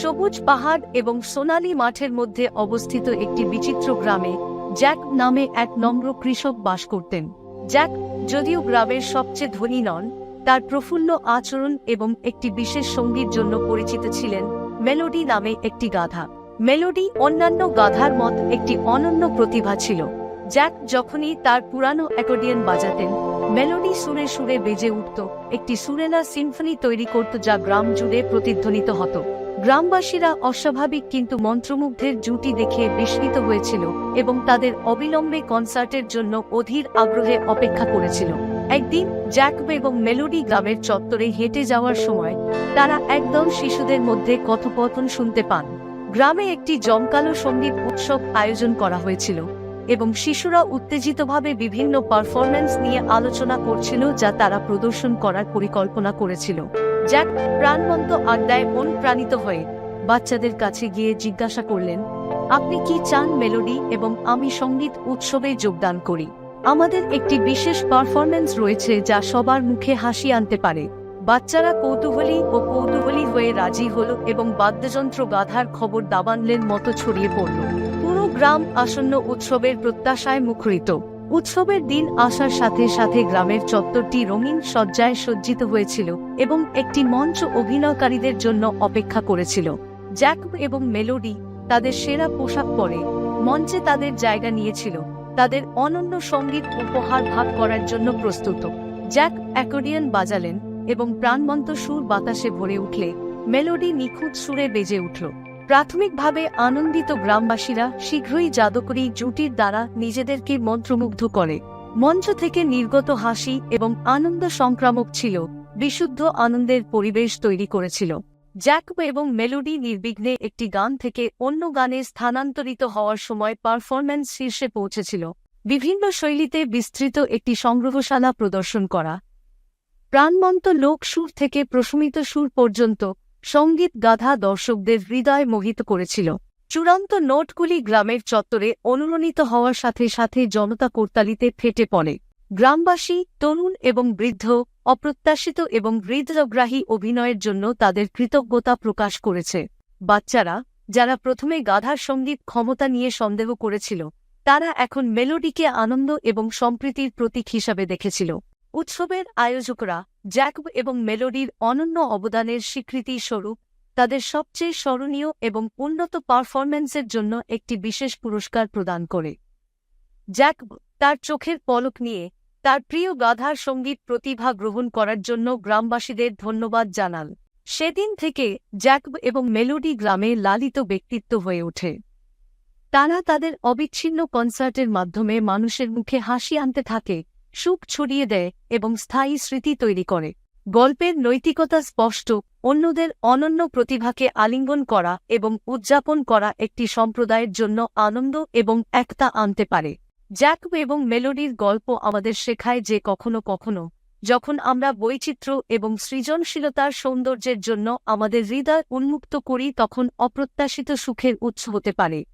সবুজ পাহাড় এবং সোনালী মাঠের মধ্যে অবস্থিত একটি বিচিত্র গ্রামে জ্যাক নামে এক নম্র কৃষক বাস করতেন। জ্যাক যদিও গ্রামের সবচেয়ে ধনী নন, তার প্রফুল্ল আচরণ এবং একটি বিশেষ সঙ্গীর জন্য পরিচিত ছিলেন মেলোডি নামে একটি গাধা। মেলোডি অন্যান্য গাধার মত একটি অনন্য প্রতিভা ছিল। জ্যাক যখনই তার পুরানো অ্যাকর্ডিয়ন বাজাতেন, মেলোডি সুরে সুরে বেজে উঠত, একটি সুরেলা সিম্ফনি তৈরি করত যা গ্রাম জুড়ে প্রতিধ্বনিত হতো। গ্রামবাসীরা অস্বাভাবিক কিন্তু মন্ত্রমুগ্ধের জুটি দেখে বিস্মিত হয়েছিল এবং তাদের অবিলম্বে কনসার্টের জন্য অধীর আগ্রহে অপেক্ষা করেছিল। একদিন জ্যাক এবং মেলোডি গ্রামের চত্বরে হেঁটে যাওয়ার সময় তারা একদল শিশুদের মধ্যে কথোপকথন শুনতে পান। গ্রামে একটি জমকালো সংগীত উৎসব আয়োজন করা হয়েছিল এবং শিশুরা উত্তেজিতভাবে বিভিন্ন পারফরম্যান্স নিয়ে আলোচনা করছিল যা তারা প্রদর্শন করার পরিকল্পনা করেছিল। জ্যাক প্রাণবন্ত আড্ডায় অনুপ্রাণিত হয়ে বাচ্চাদের কাছে গিয়ে জিজ্ঞাসা করলেন, আপনি কি চান মেলোডি এবং আমি সংগীত উৎসবে যোগদান করি? আমাদের একটি বিশেষ পারফরম্যান্স রয়েছে যা সবার মুখে হাসি আনতে পারে। বাচ্চারা কৌতূহলী ও কৌতূহলী হয়ে রাজি হল এবং বাদ্যযন্ত্র গাধার খবর দাবানলের মতো ছড়িয়ে পড়ল। পুরো গ্রাম আসন্ন উৎসবের প্রত্যাশায় মুখরিত। উৎসবের দিন আসার সাথে সাথে গ্রামের চত্বরটি রঙিন সজ্জায় সজ্জিত হয়েছিল এবং একটি মঞ্চ অভিনয়কারীদের জন্য অপেক্ষা করেছিল। জ্যাক এবং মেলোডি তাদের সেরা পোশাক পরে মঞ্চে তাদের জায়গা নিয়েছিল। তাদের অনন্য সংগীত উপহার ভাগ করার জন্য প্রস্তুত। জ্যাক অ্যাকর্ডিয়ন বাজালেন এবং প্রাণবন্ত সুর বাতাসে ভরে উঠলে মেলোডি নিখুঁত সুরে বেজে উঠল। প্রাথমিকভাবে আনন্দিত গ্রামবাসীরা শীঘ্রই জাদুকরী জুটির দ্বারা নিজেদেরকে মন্ত্রমুগ্ধ করে। মঞ্চ থেকে নির্গত হাসি এবং আনন্দ সংক্রামক ছিল, বিশুদ্ধ আনন্দের পরিবেশ তৈরি করেছিল। জ্যাক এবং মেলোডি নির্বিঘ্নে একটি গান থেকে অন্য গানে স্থানান্তরিত হওয়ার সময় পারফরম্যান্স শীর্ষে পৌঁছেছিল। বিভিন্ন শৈলীতে বিস্তৃত একটি সংগ্রহশালা প্রদর্শন করা। প্রাণমন্ত লোক সুর থেকে প্রশমিত সুর পর্যন্ত সংগীত গাধা দর্শকদের হৃদয় মোহিত করেছিল। চূড়ান্ত নোটগুলি গ্রামের চত্বরে অনুরণিত হওয়ার সাথে সাথে জনতা কোর্তালিতে ফেটে পড়ে। গ্রামবাসী, তরুণ এবং বৃদ্ধ, অপ্রত্যাশিত এবং হৃদয়গ্রাহী অভিনয়ের জন্য তাদের কৃতজ্ঞতা প্রকাশ করেছে। বাচ্চারা, যারা প্রথমে গাধার সংগীত ক্ষমতা নিয়ে সন্দেহ করেছিল, তারা এখন মেলোডিকে আনন্দ এবং সম্প্রীতির প্রতীক হিসাবে দেখেছিল। উৎসবের আয়োজকরা জ্যাক এবং মেলোডির অনন্য অবদানের স্বীকৃতি স্বরূপ তাদের সবচেয়ে স্মরণীয় এবং উন্নত পারফরম্যান্সের জন্য একটি বিশেষ পুরস্কার প্রদান করে। জ্যাক তার চোখের পলক নিয়ে তার প্রিয় গাধার সংগীত প্রতিভা গ্রহণ করার জন্য গ্রামবাসীদের ধন্যবাদ জানাল সেদিন থেকে জ্যাকব এবং মেলোডি গ্রামে লালিত ব্যক্তিত্ব হয়ে ওঠে। তারা তাদের অবিচ্ছিন্ন কনসার্টের মাধ্যমে মানুষের মুখে হাসি আনতে থাকে সুখ ছড়িয়ে দেয় এবং স্থায়ী স্মৃতি তৈরি করে। গল্পের নৈতিকতা স্পষ্ট, অন্যদের অনন্য প্রতিভাকে আলিঙ্গন করা এবং উদযাপন করা একটি সম্প্রদায়ের জন্য আনন্দ এবং একতা আনতে পারে। জ্যাক এবং মেলোডির গল্প আমাদের শেখায় যে কখনো কখনো, যখন আমরা বৈচিত্র্য এবং সৃজনশীলতার সৌন্দর্যের জন্য আমাদের হৃদয় উন্মুক্ত করি, তখন অপ্রত্যাশিত সুখের উৎস হতে পারে।